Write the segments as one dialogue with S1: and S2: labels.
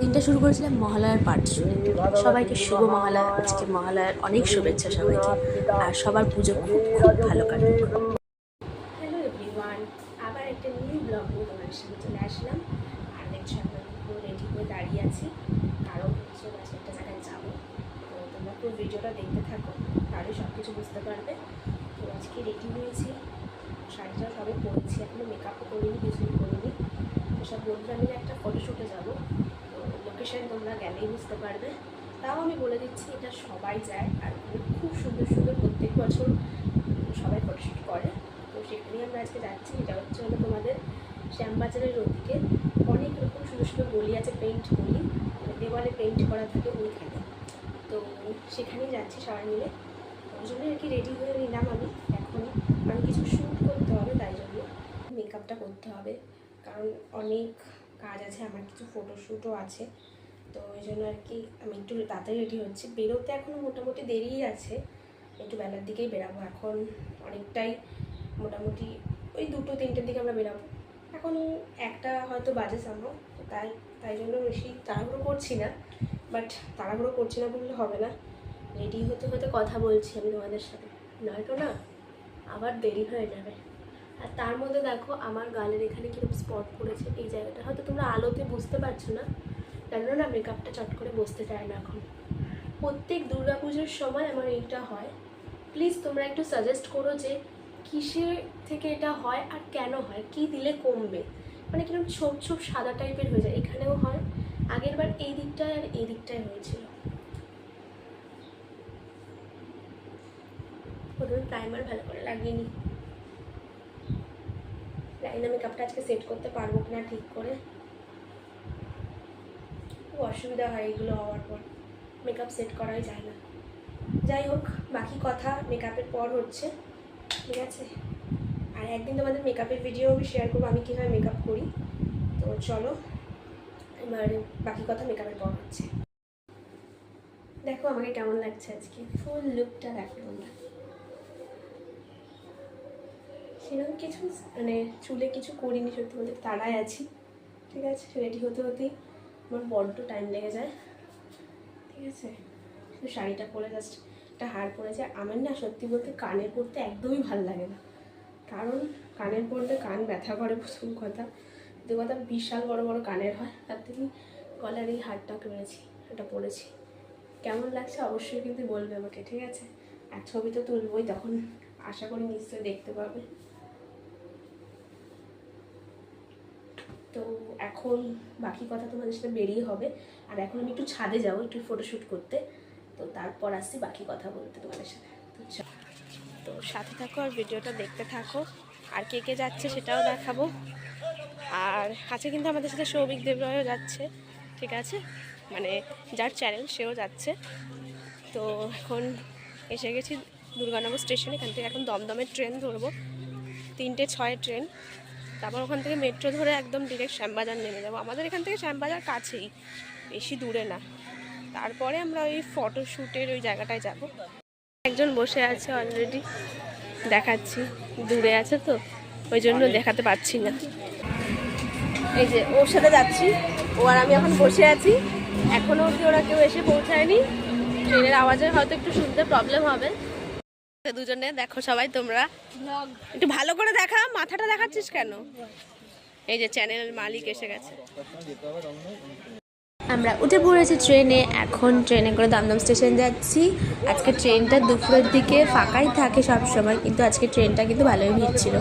S1: দিনটা শুরু করেছিলাম মহালয়ার পাঠ শুনে। সবাইকে শুভ মহালয়া, আজকে মহালয়ার অনেক শুভেচ্ছা সবাইকে, আর সবার পুজো খুব খুব ভালো কাটুক। হ্যালো এভরিওয়ান আবার একটা নিউ ব্লগ নিয়ে তোমাদের সামনে চলে আসলাম। আর দেখছ আমরা রেডি হয়ে দাঁড়িয়ে আছি। কারণ হচ্ছে একটা জায়গায় যাব। তো তোমরা পুরো ভিডিওটা দেখতে থাকো, তাহলে সব কিছু বুঝতে পারবে। তো আজকে রেডি হয়েছি। শাড়িটা সবে পরেছি, এখনও মেকআপও করিনি, কিছুই করিনি। সব বন্ধুরা মিলে একটা ফটোশ্যুটে যাব। লোকেশন তোমরা গেলেই বুঝতে পারবে। তাও আমি বলে দিচ্ছি, এটা সবাই যায়, আর খুব সুন্দর সুন্দর প্রত্যেক বছর সবাই ফটোশ্যুট করে। তো সেখানেই আমরা আজকে যাচ্ছি, এটা হচ্ছে হলো তোমাদের শ্যামবাজারের ওদিকে। অনেক রকম সুন্দর সুন্দর গলি আছে পেইন্ট গলি। মানে দেওয়ালে পেইন্ট করা থাকে ওইখানে। তো সেখানেই যাচ্ছি সবাই মিলে। ওই জন্য আর কি রেডি হয়ে নিলাম আমি এখনই। কারণ কিছু শ্যুট করতে হবে, তাই জন্য মেকআপটা করতে হবে। কারণ অনেক কাজ আছে, আমার কিছু ফটোশ্যুটও আছে। তো ওই জন্য আর কি আমি একটু তাড়াতাড়ি রেডি হচ্ছি। বেরোতে এখনও মোটামুটি দেরিই আছে। একটু বেলার দিকেই বেরাবো। এখন অনেকটাই মোটামুটি ওই দুটো, তিনটের দিকে আমরা বেরাবো। এখন একটা হয়তো বাজে সামো তাই তাই জন্য বেশি তাড়াহুড়ো করছি না। বাট তাড়াহুড়ো করছি না বললে হবে না। রেডি হতে হতে কথা বলছি আমি তোমাদের সাথে। নয়তো না, আবার দেরি হয়ে যাবে। আর তার মধ্যে দেখো, আমার গালের এখানে কীরকম স্পট পড়েছে। এই জায়গাটা। হয়তো তোমরা আলোতে বুঝতে পারছ না। কেন না মেকআপটা চট করে বসতে চায় না এখন। প্রত্যেক দুর্গাপুজোর সময় আমার এইটা হয়। প্লিজ তোমরা একটু সাজেস্ট করো যে কিসের থেকে এটা হয় আর কেন হয়? কি দিলে কমবে? মানে কীরকম ছোপ ছোপ সাদা টাইপের হয়ে যায়। এখানেও হয়। আগের বার এই দিকটায় আর এই দিকটায় হয়েছিল। প্রথমে প্রাইমার ভালো করে লাগিয়ে লাইনা মেকআপটা আজকে সেট করতে পারব কিনা ঠিক করে। খুব অসুবিধা হয় এগুলো হওয়ার পর। মেকআপ সেট করাই যায় না। যাই হোক, বাকি কথা মেকআপের পর হচ্ছে, ঠিক আছে? আর একদিন তোমাদের মেকআপের ভিডিও আমি শেয়ার করব, আমি কীভাবে মেকআপ করি। তো চলো, এবার বাকি কথা মেকআপের পর হচ্ছে। দেখো আমাকে কেমন লাগছে আজকে। ফুল লুকটা দেখো তোমরা। সেরকম কিছু মানে চুলে কিছু করিনি, সত্যি বলতে তাড়ায় আছি। ঠিক আছে রেডি হতে হতেই। আমার বড্ড টাইম লেগে যায়। ঠিক আছে? শুধু শাড়িটা পরে জাস্ট একটা হার পরেছে। আমার না সত্যি বলতে কানের পরতে একদমই ভালো লাগে না। কারণ কানের পরলে কান ব্যথা করে প্রথম কথা। দু কথা, বিশাল বড় বড় কানের হয়। তার থেকে গলার এই হারটা কিনেছি এটা পরেছি। কেমন লাগছে অবশ্যই কিন্তু বলবে আমাকে, ঠিক আছে? আর ছবি তো তুলবই তখন। আশা করি নিশ্চয়ই দেখতে পাবে। তো এখন বাকি কথা তোমাদের সাথে বেরিয়ে হবে। আর এখন আমি একটু ছাদে যাব, একটু ফটোশ্যুট করতে। তো তারপর আসছি বাকি কথা বলতে তোমাদের সাথে। তো সাথে থাকো আর ভিডিওটা দেখতে থাকো। আর কে কে যাচ্ছে সেটাও দেখাবো। আর আছে কিন্তু আমাদের সাথে সৌভিক দেবরায়ও যাচ্ছে, ঠিক আছে? মানে যার চ্যানেল সেও যাচ্ছে। তো এখন এসে গেছি দুর্গানগর স্টেশনে এখান থেকে এখন দমদমের ট্রেন ধরবো। তিনটে ছয় ট্রেন তারপর ওখান থেকে মেট্রো ধরে একদম ডিরেক্ট শ্যামবাজার নেমে যাব। আমাদের এখান থেকে শ্যামবাজার কাছেই বেশি দূরে না। তারপরে আমরা ওই ফটোশ্যুটের ওই জায়গাটায় যাব। একজন বসে আছে অলরেডি দেখাচ্ছি। দূরে আছে তো ওই জন্য দেখাতে পাচ্ছি না। এই যে ওর সাথে যাচ্ছি। ও আর আমি এখন বসে আছি। এখনও অবধি ওরা কেউ এসে পৌঁছায়নি। ট্রেনের আওয়াজে হয়তো একটু শুনতে প্রবলেম হবে। দুজনে, দেখো সবাই তোমরা। একটু ভালো করে দেখা, মাথাটা দেখাচ্ছিস কেন? এই যে চ্যানেলের মালিক এসে গেছে। আমরা উঠে পড়েছি ট্রেনে, এখন ট্রেনে করে দমদম স্টেশন যাচ্ছি। আজকে ট্রেনটা দুপুরের দিকে ফাঁকাই থাকে সব সময় কিন্তু আজকে ট্রেনটা কিন্তু ভালোই ভিড় ছিল।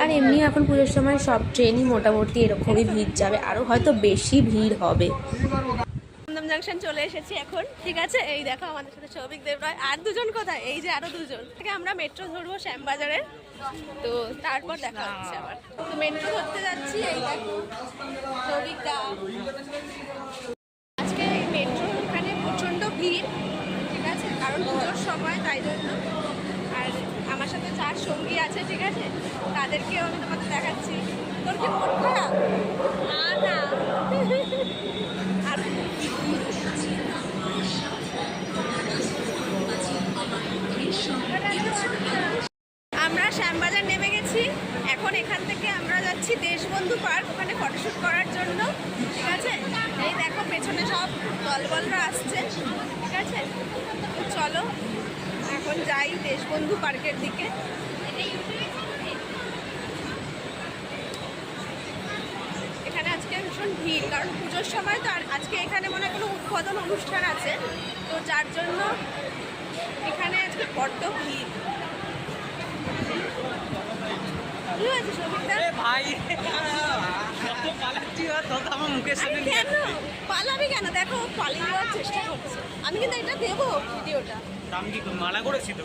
S1: আর এমনি এখন পুজোর সময় সব ট্রেনই মোটামুটি এরকমই ভিড় যাবে আরও হয়তো বেশি ভিড় হবে। দমদম জাংশন চলে এসেছি এখন। ঠিক আছে? এই দেখো আমাদের সাথে সৌভিক দেবরায়। আর দুজন কোথায়? এই যে আরও দুজন। থেকে আমরা মেট্রো ধরবো শ্যামবাজারের। তো তারপর দেখা হচ্ছে আবার। তো মেট্রো ধরতে যাচ্ছি এই দেখো। সৌভিক দা। আজকে এই মেট্রো ওখানে প্রচণ্ড ভিড়। ঠিক আছে? কারণ পুজোর সময় তাই জন্য। আর আমার সাথে চার সঙ্গী আছে ঠিক আছে? তাদেরকেও আমি তোমাদের দেখাচ্ছি। তোর কি মন খারাপ? না না আর আমরা শ্যামবাজার নেমে গেছি এখন এখান থেকে আমরা যাচ্ছি দেশবন্ধু পার্ক ওখানে ফটোশ্যুট করার জন্য ঠিক আছে এই দেখো পেছনে পেছনে সব দলবলরা আসছে ঠিক আছে তো চলো এখন যাই দেশবন্ধু পার্কের দিকে এখানে আজকে ভীষণ ভিড় কারণ পুজোর সময় তো আর আজকে এখানে মনে কোনো উদ্বোধন অনুষ্ঠান আছে। তো যার জন্য এখানে আজকে বড্ড ভিড়। কেন? পালাবি কেন? দেখো পালিয়ে যাওয়ার চেষ্টা করছে। আমি কিন্তু এটা দেবো ভিডিওটা।
S2: আমি কি মালা করেছি তো?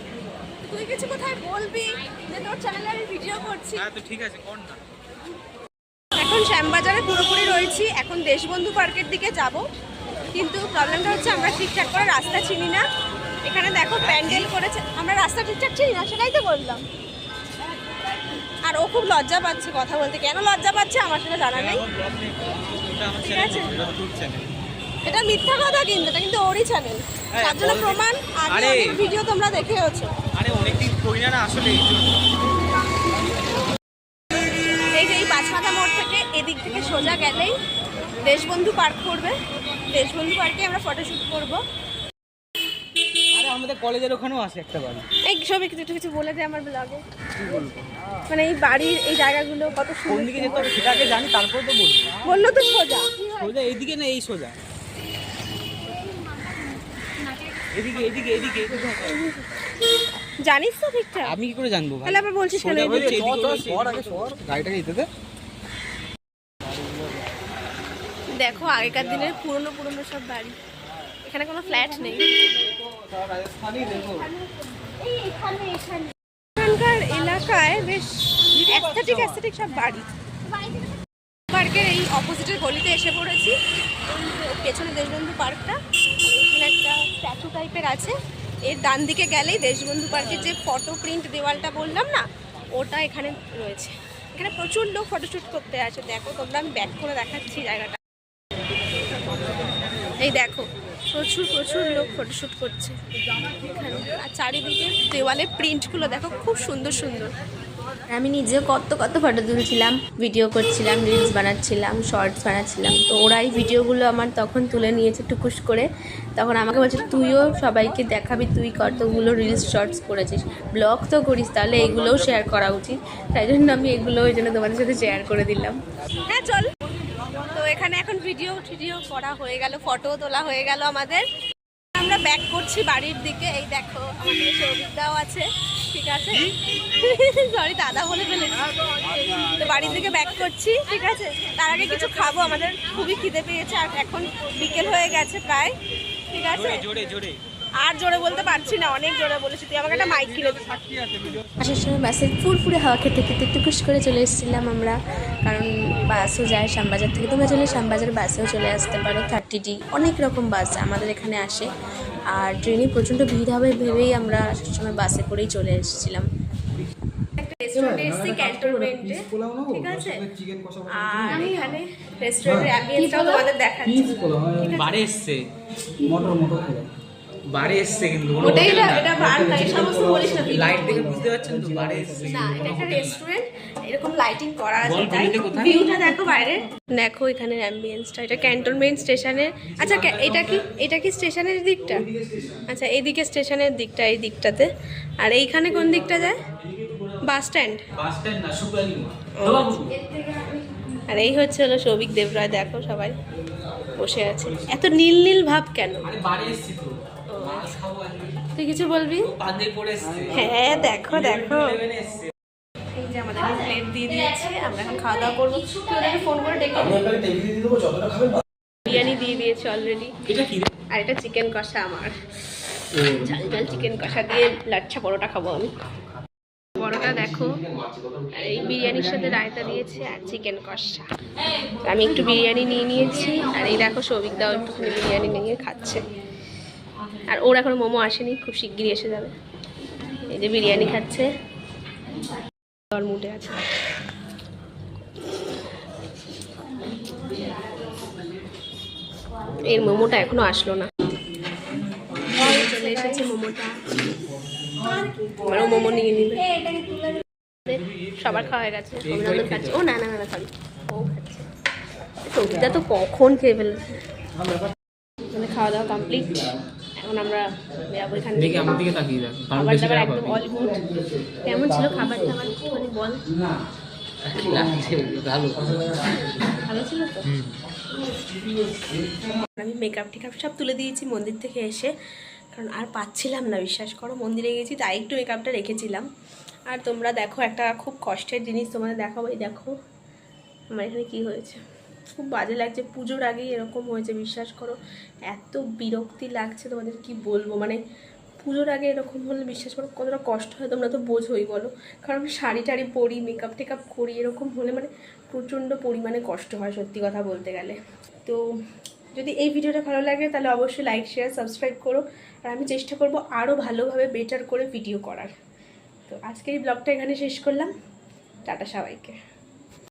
S1: তুই কিছু কোথায় বলবি? যে তোর চ্যানেলে আমি ভিডিও করছি।
S2: হ্যাঁ তো ঠিক আছে কর না।
S1: এখন শ্যামবাজারে পুরোপুরি রয়েছি। এখন দেশবন্ধু পার্কের দিকে যাব। কিন্তু প্রবলেমটা হচ্ছে আমরা ঠিকঠাক করে রাস্তা চিনি না। এখানে দেখো প্যান্ডেল করেছে। আমরা রাস্তা ঠিকঠাক চিনি না সেটাই তো বললাম। আর ও খুব লজ্জা পাচ্ছে কথা বলতে। কেন লজ্জা পাচ্ছে আমার সেটা জানা নেই। ঠিক আছে।
S2: এটা
S1: মিথ্যা কথা কিন্তু এটা কিন্তু ওরই চ্যানেল তার জন্য প্রমাণ আগে ভিডিও তোমরা দেখেওছো
S2: আরে অনেকদিন করি না আসলে এই
S1: যে এই পাঁচমাথা মোড় থেকে এদিক থেকে সোজা গেলেই দেশবন্ধু পার্ক করবে। দেশবন্ধু পার্কে আমরা ফটোশ্যুট করব।
S2: আরে আমাদের কলেজের ওখানেও আছে একটা বাড়ি।
S1: এই সবই কিছু কিছু বলে দে আমার ব্লগে মানে এই বাড়ির এই জায়গাগুলো কত
S2: কোন দিকে যেতে হবে সেটা আগে জানি তারপর তো বলব।
S1: বলল তো সোজা।
S2: সোজা এইদিকে না এই সোজা? এদিকে এদিকে এদিকে।
S1: জানিস তো ঠিকঠাক।
S2: আমি কি করে জানব
S1: তাহলে আবার বলছিস কেন
S2: বলছি, এদিকে
S3: গাড়িটাকে দিতে দে।
S1: দেখো, আগেকার দিনের পুরনো পুরনো সব বাড়ি। এখানে কোনো ফ্ল্যাট নেই। এখানকার এলাকায় বেশ অ্যাস্থেটিক অ্যাস্থেটিক সব বাড়ি। পার্কের এই অপোজিটের গলিতে এসে পড়েছি। পেছনে দেশবন্ধু পার্কটা, এখানে একটা স্ট্যাচু টাইপের আছে। এর ডান দিকে গেলেই দেশবন্ধু পার্কের যে ফটো প্রিন্ট দেওয়ালটা বললাম না, ওটা এখানে রয়েছে। এখানে প্রচুর লোক ফটোশ্যুট করতে আসে। দেখো তোমরা, আমি ব্যাক করে দেখাচ্ছি জায়গাটা। এই দেখো প্রচুর প্রচুর লোক ফটোশ্যুট করছে। আর চারিদিকে দেওয়ালে প্রিন্টগুলো দেখো খুব সুন্দর সুন্দর।
S4: আমি নিজেও কত কত ফটো তুলছিলাম ভিডিও করছিলাম রিলস বানাচ্ছিলাম শর্টস বানাচ্ছিলাম। তো ওরাই ভিডিওগুলো আমার তখন তুলে নিয়েছে টুকুস করে। তখন আমাকে বলছে তুইও সবাইকে দেখাবি তুই কতগুলো রিলস শর্টস করেছিস। ব্লগ তো করিস তাহলে এগুলোও শেয়ার করা উচিত। তাই জন্য আমি এগুলো ওই জন্য তোমাদের সাথে শেয়ার করে দিলাম।
S1: হ্যাঁ চল। এখানে এখন ভিডিও টিডিও করা হয়ে গেল ফটো তোলা হয়ে গেল আমাদের। আমরা ব্যাক করছি বাড়ির দিকে। এই দেখো, আমাদের সৌভিকদাও আছে, ঠিক আছে? সরি দাদা বলে ফেলেছি। তো বাড়ির দিকে ব্যাক করছি, ঠিক আছে? তার আগে কিছু খাব, আমাদের খুবই খিদে পেয়েছে, আর এখন বিকেল হয়ে গেছে প্রায়, ঠিক আছে?
S2: জোরে জোরে।
S1: আর জোরে বলতে পারছি না অনেক জোরে বলেছি। তুই আমাকে একটা মাইক কিনে
S4: আসার সময় বাসে ফুরফুরে হাওয়া খেতে খেতে টুকুস করে চলে এসেছিলাম আমরা। কারণ বাসও যায় শ্যামবাজার থেকে। তোমরা চলে শ্যামবাজার বাসেও চলে আসতে পারো থার্টি ডি অনেক রকম বাস আমাদের এখানে আসে। আর ট্রেনে প্রচণ্ড ভিড় হবে ভেবেই আমরা আসার সময় বাসে করেই চলে এসেছিলাম।
S1: একটা রেস্টুরেন্টে এসেছি ক্যান্টনমেন্টে ঠিক আছে? আর এখানে রেস্টুরেন্টের অ্যাম্বিয়েন্সটাও তোমাদের দেখাচ্ছি।
S2: বারে এসছে।
S3: মোটর মোটর
S2: বারে এসছে কিন্তু
S1: ওটাই না
S2: না।
S1: এটা বার না সমস্ত বলিস না
S2: লাইট দেখে বুঝতে পারছেন তো বারে এসছে
S1: না এটা একটা রেস্টুরেন্ট এরকম লাইটিং করা আছে তাই ভিউটা দেখো বাইরে। দেখো এখানে অ্যাম্বিয়েন্সটা এটা ক্যান্টনমেন্ট স্টেশনের আচ্ছা এটা কি এটা কি স্টেশনের দিকটা? আচ্ছা এইদিকে স্টেশনের দিকটা এই দিকটাতে। আর এইখানে কোন দিকটা যায়? বাস স্ট্যান্ড
S2: বাস স্ট্যান্ড না
S1: আর এই হচ্ছে হলো সৌভিক দেবরায় দেখো সবাই বসে আছে। এত নীল নীল ভাব কেন?
S2: আরে বারে এসছি তো।
S1: তুই কিছু বলবি? হ্যাঁ দেখো দেখো। এই যে আমাদের প্লেট দিয়ে দিয়েছে আমরা এখন খাওয়া দাওয়া করব। তুই ফোন করে ডেকে বিরিয়ানি দিয়ে দিয়েছে অলরেডি
S2: এটা কি রে?
S1: আর এটা চিকেন কষা আমার। ঝাল ঝাল চিকেন কষা দিয়ে লাচ্ছা পরোটা খাব আমি। পরোটা দেখো আর এই বিরিয়ানির সাথে রায়তা দিয়েছে আর চিকেন কষা। আমি একটু বিরিয়ানি নিয়ে নিয়েছি আর এই দেখো সৌভিক দাও একটুখানি বিরিয়ানি নিয়ে খাচ্ছে। আর ওর এখন মোমো আসেনি, খুব শিগগিরই এসে যাবে। এই যে বিরিয়ানি খাচ্ছে। মুডে আছে। এর মোমোটা এখনও আসলো না। চলে এসেছে মোমোটা। মোমো নিয়ে নিবে। সবার খাওয়া হয়ে গেছে। খাচ্ছে। ও, না না তো কখন মানে খাওয়া দাওয়া কমপ্লিট এখন আমরা যাব এখান থেকে।
S2: আমার দিকে তাকিয়ে দেখ
S1: খাবার দাবার একদম অল গুড কেমন ছিল খাবার দাবার একটুখানি বল।
S2: ভালো।
S1: ছিল তো? আমি মেকআপ টেকআপ সব তুলে দিয়েছি মন্দির থেকে এসে। কারণ আর পাচ্ছিলাম না বিশ্বাস করো মন্দিরে গেছি তাই একটু মেকআপটা রেখেছিলাম। আর তোমরা দেখো একটা খুব কষ্টের জিনিস তোমাদের দেখাবো এই দেখো। আমার এখানে কী হয়েছে? খুব বাজে লাগছে, পুজোর আগেই এরকম হয়েছে, বিশ্বাস করো। এত বিরক্তি লাগছে তোমাদের, কি বলব? মানে পুজোর আগে এরকম হলে বিশ্বাস করো, কতটা কষ্ট হয় তোমরা তো বোঝোই বলো। কারণ আমি শাড়ি টাড়ি পরি মেকআপ টেকআপ করি, এরকম হলে মানে প্রচণ্ড পরিমাণে কষ্ট হয়, সত্যি কথা বলতে গেলে। তো যদি এই ভিডিওটা ভালো লাগে, তাহলে অবশ্যই লাইক শেয়ার সাবস্ক্রাইব করো। আর আমি চেষ্টা করব আরও ভালোভাবে বেটার করে ভিডিও করার। তো আজকের এই ব্লগটা এখানে শেষ করলাম। টাটা সবাইকে।